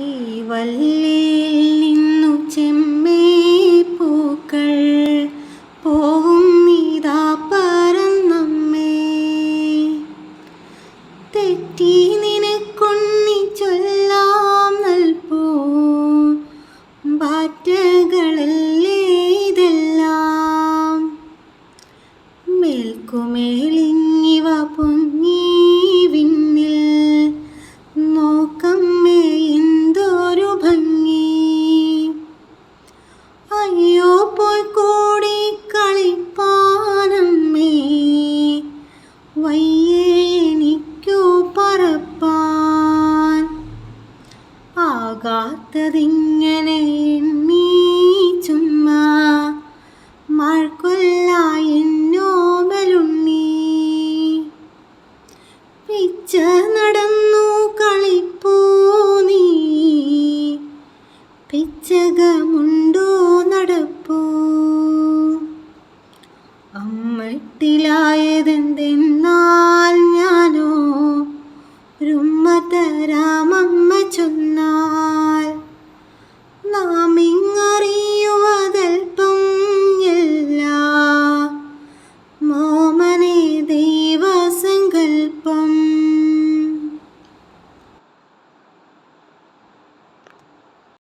ഈ വല്ലിയിൽ ചെമ്മേ പൂക്കൾ തെറ്റി ഇതെല്ലാം? മേൽക്കുമേലിങ്ങിവ പൊങ്ങി ആകാത്തതിങ്ങനെ നീ നടന്നു കളിപ്പൂ നീ? അമ്മട്ടിലായതെന്തെന്നാൽ ഞാനോ? ഒരുമ്മ തരാമ